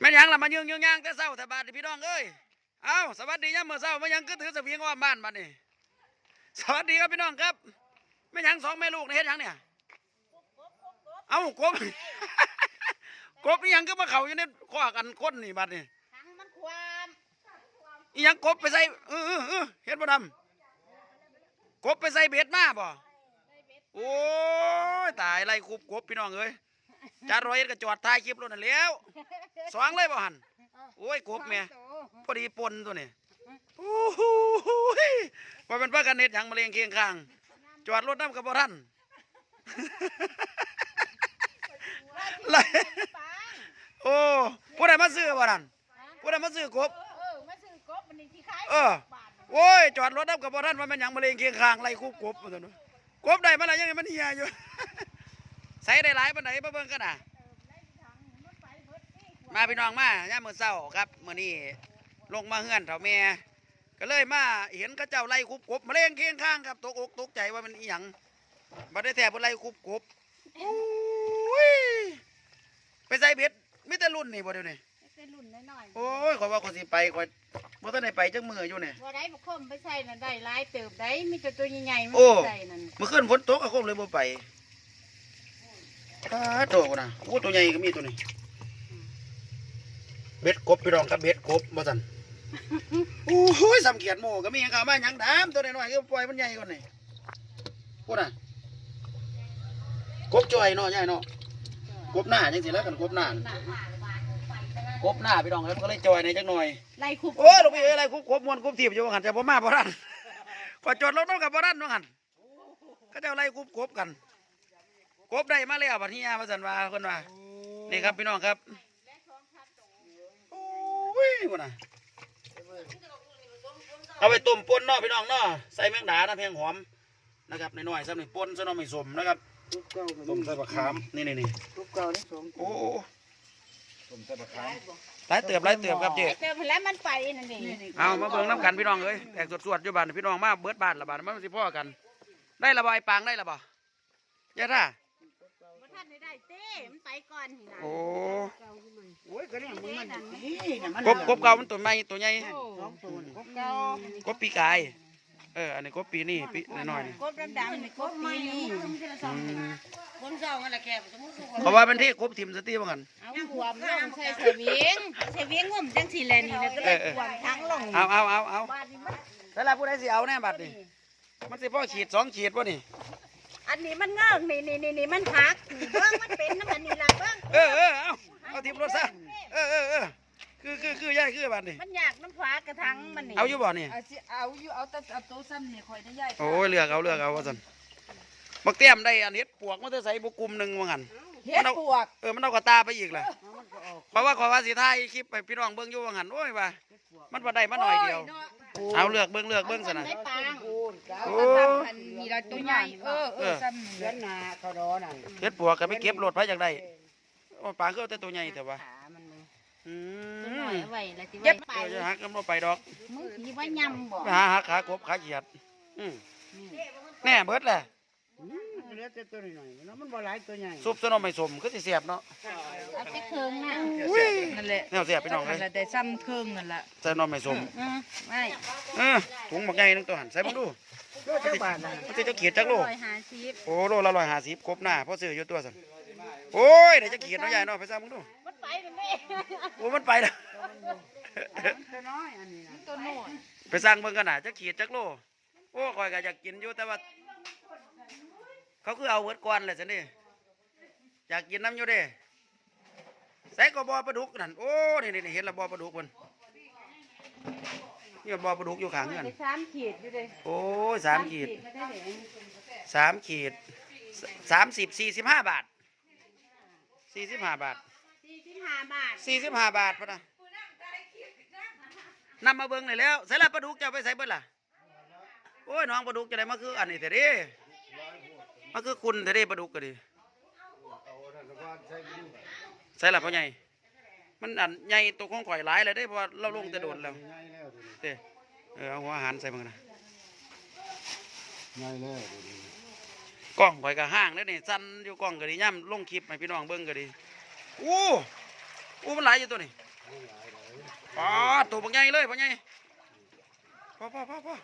แม่นยังล่ะมายืงยืงย่างแต่เช้าแต่บาดนี่พี่น้องเอ้ยเอ้าสวัสดียามมื้อเช้ามายังก็ถือเสบียงอ้อมบ้านบัดนี้สวัสดีครับพี่น้องครับแม่นยังสองแม่ลูกในเฮ็ดยังเนี่ยเอ้ากบกบนี่ยังก็มาเข้าอยู่ในข้อกันคนนี่บัดนี่ทั้งมันความอีหยังกบไปใส่เออเออเออเฮ็ดบ่ดำกบไปใส่เบ็ดมาบ่โอ้ยตายไล่คุบกบพี่น้องเอ้ย จัดร้อยเอ็ดก็จอดถ่ายคลิปรถนั่นแหล้วสองเลยบ่หันโอ้ยกบแม่พอดีปนตัวนี้โอ้โหยว่าเป็นพากันเน็ดหยังมาเลียงเคียงข้าง จอดรถน้ำกับบ่ทันไล่โอ้ผู้ใดมาซื้อบ่นั่นผู้ใดมาซื้อกบเออมาซื้อกบมันนี่ที่ขายเออโอ้ยจอดรถน้ำกับบ่ทันว่ามันหยังมาเลียงเคียงข้างไล่คูบกบมาตัวนู้นกบได้มาแล้วยังไงมันเหียอยู่ ใส่ได้หลายปานไหนมาเบิ่งกันน่ะ มาพี่น้องมาย่ามมื้อเช้าครับมื้อนี้ลงมาเฮือนเฒ่าแม่ก็เลยมาเห็นเขาเจ้าไล่คุบกบมาเล่งเคียงข้างครับตกอกตกใจว่ามันอีหยังบ่ได้แท้เพิ่นไล่คุบกบโอ้ยไปใส่เบ็ดมีแต่รุ่นนี่บ่เดี๋ยวนี้เป็นรุ่นน้อยโอ้ยขอยว่าขอยสิไปขอยบ่ทันได้ไปจักมื้ออยู่นี่ๆบ่ได้บ่คมไปใส่นั่นได้หลายเติบได้มีแต่ตัวใหญ่ๆมันโอ้ใส่นั่นเมื่อคืนฝนตกก็คงเลยบ่ไป อ้าโตพุ่นน่ะโอ้ตัวใหญ่ก็มีตัวนี้ เบ็ดกบพี่น้องครับเบ็ดกบบ่ซั่นโอ้ยสำเกียดโมก็มีหยังเข้ามาหยังดามตัวน้อยๆก็ปล่อยมันใหญ่กว่านี่พูดน่ะกบจ่อยเนาะใหญ่เนาะกบหน้าจังสิแล้วกันกบหน้าน่ะกบหน้าพี่น้องเอ้ยมันก็เลยจ่อยในจังหน่อยไล่คุบโอ้ยลูกพี่เอ้ยอะไรกบกบมวนกบถีบอยู่ว่าหันจะบ่มาบ่ทันขอจอดรถน้องกับบ่ทันว่าหันก็จะไล่กบกบกัน กบได้มาแล้วบัดนี้ว่าซั่นว่าเพิ่นว่านี่ครับพี่น้องครับโอ้ยพุ่นน่ะเอาไปต้มป่นเนาะพี่น้องเนาะใส่แมงดานะเพียงหอมนะครับน้อยๆซ้ำนี่ป่นซะเนาะไม่สมนะครับทุบเก้าต้มใส่บะขามนี่นี่นี่ทุบเก้านี่สองโอ้ต้มใส่บะขามหลายเติบหลายเติบครับเจ๊ไอ้เติบแล้วมันไปนั่นนี่เอามาเบิ่งน้ำกันพี่น้องเอ้ยแตกสดๆอยู่บ้านพี่น้องมาเบิดบ้านละบ้านมันสิพ่อกัน ได้ละบ่ไอ้ปางได้ละบ่ยะท่า บ่ทันได้ได้เต้มันไปก่อนนี่นะโอ้โอ้ยก็เนี่ยมึงมันนี่เนี่ยมันกบกบเก่ามันตัวใหม่ตัวใหญ่สองตัวนี่กบเก้ากบปีกายเอออันนี้กบปีนี่ปีน้อยๆนี่กบดำๆนี่กบปีนี้อืมคนเจ้านั่นแหละแกสมมุติเพราะว่าเป็นที่กบทิมสตีว่ากันเอาขวมลงใส่เสวียงเสวียงงมจังสิแลนี่แล้วก็เลยขวมทั้งลงเอาเอาเอาเอาบาดนี้มันแต่ละผู้ใดสิเอาแน่บัดนี่มันสิพ่อขีดสองขีดวะนี่ อันนี้มันเงอกนี่นี่นี่นี่มันหักนี่เบิ้งมันเป็นน้ำมันนี่ละเบิ้งเออเออเอาเอาทิมรถซะเออเออเออคือคือคือย่ายคือบัดนี่มันอยากน้ำฟ้ากระทังมันนี่เอาอยู่บ่นี่เอาสิเอาอยู่เอาแต่เอาโต๊ะซ้ำนี่คอยได้ใหญ่โอ้ยเลือกเอาเลือกเอาว่าซั่นบักเตี้ยมได้อันเฮ็ดปวกมันจะใส่บุกลุ่มหนึ่งว่างั้นเฮ็ดปวกเออมันเอากระตาไปอีกล่ะเพราะว่าขอว่าสิถ่ายคลิปไปพี่น้องเบิ่งอยู่ว่างั้นโอ้ยว่ามันบ่ได้มาหน่อยเดียว เอาเลือกเบิ่งเลือกเบิ่งซะนะได้ ปางคูณเก้าโอ้อันนี้เราตัวใหญ่เออเออซ้ำนี่เดือนหน้าเขาดอนั่นเฮ็ดปวกก็ไปเก็บรถไผจักได้โอ้ปลาคือเอาแต่ตัวใหญ่แต่ว่าขามันเลยอืตัวมหน่อยเอาไว้แล้วสิไว้ไปเออจะหักกันบ่ไปดอกมึงสิไว้ยำบ่ไปหาหักขากบขาเขียดอืมแน่เบิดแหละอืม เหลือแต่ตัวน้อยๆเนาะมันบ่หลายตัวใหญ่ซุปซะหน่อไม่สมคือสิเสียบเนาะเอาไปเคืองน่ะนั่นแหละแนวเสียบพี่น้องเลนั่ยนแหละแต่ซ้ำเครื่องนั่นแหละใส่หน่อไม่สมอืมไม่เออถุงบักใหญ่หนึงตัวหันใส่มาดูโลเจ้าบาทน่ะมันจะจะขีดจักโลร้อยห้าสิบโอ้โลละร้อยห้าสิบครบหน้าเพราะซื้ออยู่ตัวสันโอ้ยเดี๋ยวจะขีดเนาะใหญ่เนาะไปซ้ำมึงดูมันไปเลยแม่โอ้มันไปแล้วตัวน้อยอันนี้นะตัวโน่นไปสั่งเบิ่งกันน่ะจะขีดจักโลโอ้คอยก็อยากกินอยู่แต่ว่า เขาคือเอาเวิร์ดกวนเลยสินี่อยากกินน้ำอยู่เด้ใส่กระบอปลาดุกนั่นโอ้นี่นี่เห็นและบอปลาดุกมันนี่บอปลาดุกอยู่ข้างกันไปสามขีดอยู่เลยโอ้ยสามขีดไม่ได้เหรอสามขีดสสามสิบสี่สิบห้าบาทสี่สิบห้าบาทสี่สิบห้าบาทสี่สิบห้าบาทพะนะนำมาเบิ่งเลยแล้วใส่ละปลาดุกจะเอาไปใส่เบิ่ล่ะโอ้ยน้องปลาดุกจะได้มาคืออันนี้แต่เด้ มาคือคุณแต่เด้ปลาดุกก็ดีใส่ละพ่อใหญ่ มันอันใหญ่ตัวของข่อยหลายเลยได้เพราะเราลงแต่โดนแล้วง่ายแล้วตัวนี้เออเอาหัวอาหารใส่มันนะง่ายแล้วกล้องข่อยก็ห้างแล้วนี่สั่นอยู่กล้องก็ดีย่ำลงคลิปให้พี่น้องเบิ่งก็ดีอู้อู้มันหลายอยู่ตัวนี้อ๋อตัวบักใหญ่เลยบักใหญ่พอพอพอพอ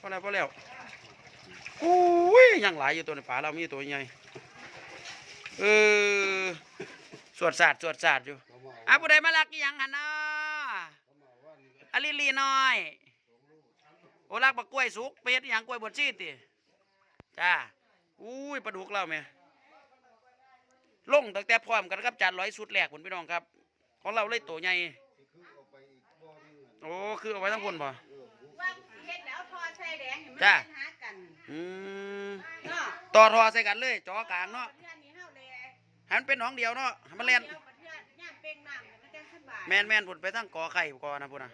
พอแล้วพอแล้ว อุ้ยยังหลายอยู่ตัวในป่าเรามีตัวใหญ่เออสวดศาสตร์สวดศาสตร์อยู่อะผู้ใดมาลักยังหันนะอลิลีน้อยโอลักบักกล้วยสุกเป็ดอีหยังกล้วยบดชีติจ้าอุ้ยปลาดุกเราแม่ลงตั้งแต่พร้อมกันครับจานร้อยสุดแรกคุณพี่น้องครับ ของเราเลยตัวใหญ่โอ้คือเอาไว้ทั้งคนบ่ว่าเฮ็ด แล้วทอใส่แดงเห็นมันจ้ะปัญหากันอืมเนาะต่อทอใส่กันเลยจอกลางเนาะเพื่อนนี่เฮาเลยหันเป็นหนองเดียวเนาะให้มันเล่นเดี๋ยวประเทือนย่ามเป้งน้ำเนี่ยมันจังสบายแมนแมนพุ่นไปทั้งกอไข่กอนะพุ่นนะ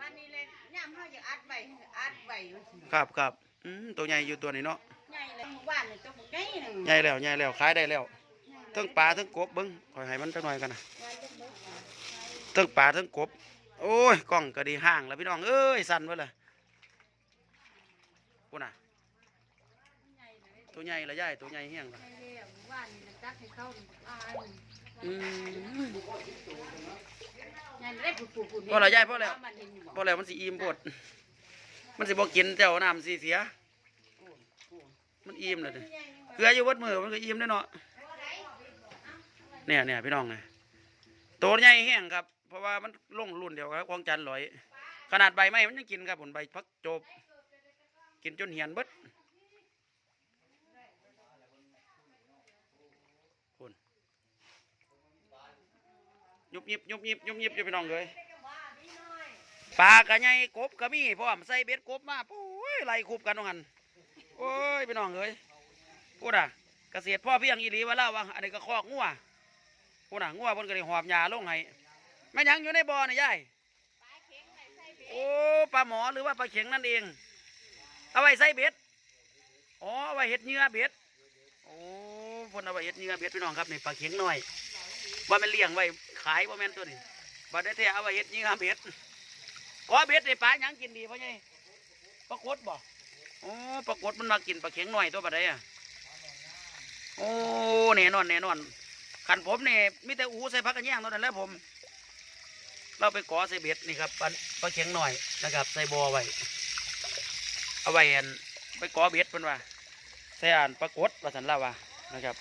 วันนี้เลยย่ามเฮาอยากอัดไว้อัดไว้อยู่สิครับครับอืมตัวใหญ่อยู่ตัวนี้เนาะใหญ่เลยหมู่บ้านนี่ตัวใหญ่หนึงใหญ่แล้วใหญ่แล้วขายได้แล้วทั้งปลาทั้งกบเบิ้งคอยให้มันจักหน่อยกันนะทั้งปลาทั้งกบ โอ้ยกล้องก็ดีห่างแล้วพี่น้องเอ้ยสั่นไว้เลย พุ่นน่ะ ตัวใหญ่ละย่ายตัวใหญ่เฮี้ยงละใหญ่แล้วหมู่บ้านนี่จัดให้เขาอายอืมใหญ่ได้ปุบๆๆพอแล้วยายพอแล้วมันเห็นอยู่บ่พอแล้วมันสิอิ่มปดมันสิบ่กินเจ้าน้ำสิเสีย มันอิ่มเลยเด้อเกลืออยู่วัดมือมันก็อิ่มได้อเนาะเนี่ยเนี่ยพี่น้องไงตัวใหญ่แห้งครับ เพราะว่ามันลงรุ่นเดียวกับของจันลอย ขนาดใบไม้มันยังกินครับผลใบพักโจบ กินจนเหียนเบิดคุณยุบยิบยุบยิบยุบยิบอยู่พี่น้องเลยปลากระไงกบกระมีพร้อมใส่เบ็ดกบมาปุ้ยไล่คูบกันว่างันโอ้ยพี่น้องเอ้ยพูดอะเกษตรพ่อเพียงอีหลีว่าเล่าว่าอันนี้ก็คอกงัวพูดอะงัวบนกระดิ่งหอบหญ้าลงให้แม่ยังอยู่ในบ่อนี่ยายโอ้ปลาหมอหรือว่าปลาเข็งนั่นเอง เอาไว้ใส่เบ็ดอ๋อเอาไว้เห็ดเหยื่อเบ็ดโอ้พนเอาไว้เห็ดเหยื่อเบ็ดพี่น้องครับนี่ปลาเข็งหน้อยว่ามันเลี้ยงไว้ขายว่าแม่นตัวนี้บัดได้แท้เอาไว้เห็ดเหยื่อเบ็ดกอเบ็ดในปลาหยังกินดีพ่อใหญ่ปลากดบ่โอ้ปลากดมันมากินปลาเข็งหน่อยตัวบัดใดอะโอ้แน่นอนแน่นอนขันผมเนี่ยมีแต่อูใส่พักกันแย่งเท่านั้นแล้วผม เราไปกอใส่เบ็ดนี่ครับปลาปลาเข็งหน่อยนะครับใส่บอไว้ เอาไว้อันไปกอเบ็ดเพิ่นว่าใส่อ่านปลากดว่าสันเล่าว่านะครับ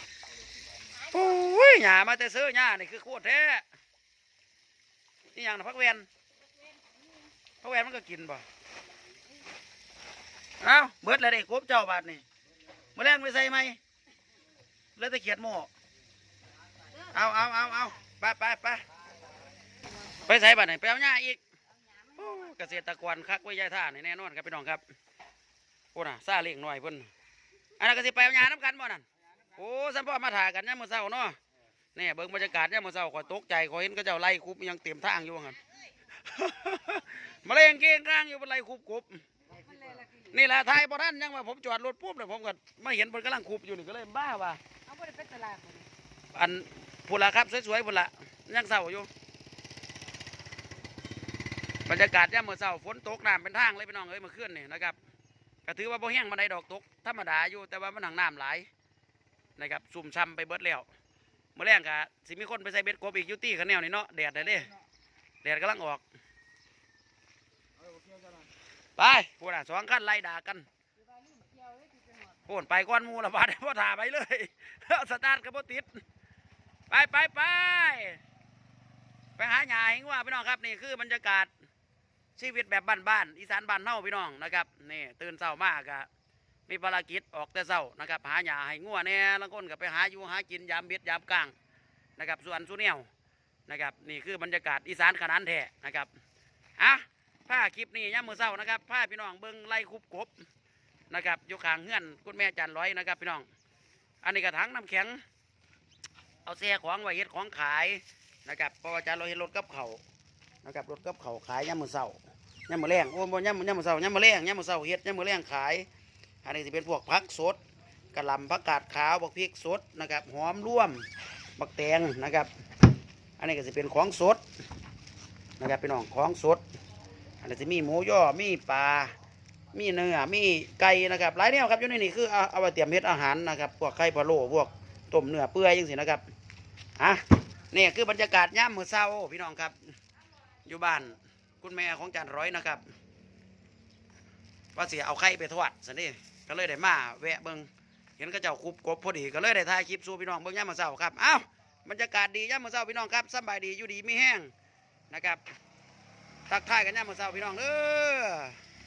โอ้ยหญ้ามาแต่ซื้อหญ้านี่คือโคตรแท้นี่อย่างนะพักเวียนพราะแหวนมันก็กินบ่เอ้าเบิดแล้วเด็กบเจ้าบาทนี่มาแรงไปใส่ไหมแล้วตะเขียดหม้อเอาเอาเอาเอาไปไปไปไปใส่บาทนี่ไปเอาหญ้าอีกเกษตรกรคักไว้ยายท่านแน่นอนครับพี่น้องครับ โอ้น่ะซาเลี้ยงหน่อยเพิ่นอันนั้นก็สิไปเอาหญ้าน้ำกันบ่นั่นโอ้สัมพ่อมาถ่ากันเนี่ยามมื้อเช้าเนาะเนี่ยเบิ่งบรรยากาศเนี่ยามมื้อเช้าขอยตกใจขอยเห็นก็เจ้าไล่คุบอิหยังเต็มทางอยู่ว่างั้นมาเล่นเก่งกลางอยู่เป็นไรคุบคุบนี่แหละทายพอท่านยังว่าผมจอดรถปุ๊บเลยผมก็ไม่เห็นเพิ่นกำลังคุบอยู่นี่ก็เลยบ้าว่าเอาบ่ได้ไปตลาดบ่นี่อันพุ่นละครับสวยๆพุ่นละยังเศร้าอยู่บรรยากาศยามมื้อเช้าฝนตกน้ำเป็นทางเลยพี่น้องเอ้ยเมื่อคืนนี่นะครับ ก็ถือว่าบ่แห้งบันไดดอกตกธรรมดาอยู่แต่ว่ามันหนังน้ำหลายนะครับซุ่มซ้ำไปเบิดแล้วเมื่อแรงกะสิมีคนไปใส่เบ็ดกบอีกยูตี้ขันแนวนี่เนาะแดดได้เด้แดดกำลังออก ไปพวกน่ะสองขั้นไล่ด่ากันโอนไปก้อนมูละบาดพ่อถ่าไปเลยสตาร์ทกับพ่ติด ไปไปไปไปหาหยาเองว่าพี่น้องครับนี่คือบรรยากาศ ชีวิตแบบบ้านๆอีสานบ้านเฮาพี่น้องนะครับนี่ตื่นเช้ามากะมีภารกิจออกแต่เช้านะครับ หาหยาให้งัวแน่บางคนก็ไปหาอยู่หากินยามเบ็ดยามกลางนะครับส่วนสุเนียวนะครับนี่คือบรรยากาศอีสานขนาดแท้นะครับอะผ้าคลิปนี้ย่ามมือเศร้านะครับผ้าพี่น้องเบิ้งไล่คุบกบนะครับอยู่ข้างเฮือนคุณแม่จันร้อยนะครับ พี่น้อง อันนี้กระถังน้ำแข็ง เอาแซ่ของไว้เฮ็ดของขายนะครับเพราะว่าจันเราเห็นรถกับเขานะครับรถกับเขาขายย่ามมือเศร้า ย่ามมือแรงโอ้บ่ย่ามย่ามมือเศร้าย่ามมือแรงย่ามมือเศร้าเฮ็ดย่ามมือแรงขาย อันนี้จะเป็นพวกผักสดกระลำผักกาดขาวบักพริกสดนะครับหอมร่วมบักแตงนะครับ อันนี้ก็จะเป็นของสดนะครับพี่น้องของสด อันนี้จะมีหมูย่อมีปลามีเนื้อมีไก่นะครับหลายแนวครับอยู่ในนี่คือเอาเอาไปเตรียมเฮ็ดอาหารนะครับพวกไข่พะโล้พวกต้มเนื้อเปื่อยยังสินะครับอะนี่คือบรรยากาศย่ามมื้อเช้าพี่น้องครับ อยู่บ้าน คุณแม่ของจานร้อยนะครับ ว่าเสียเอาไข่ไปทอดสันนี่ก็เลยได้มาแวะเบิงเห็นก็เจ้าคุบกบพอดีก็เลยได้ถ่ายคลิปสู่พี่น้องเบิ้งย่ามมื้อเช้าครับเอ้าบรรยากาศดีย่ามมื้อเช้าพี่น้องครับสบายดีอยู่ดีมีแห้งนะครับทักทายกันย่ามมื้อเช้าพี่น้องเออ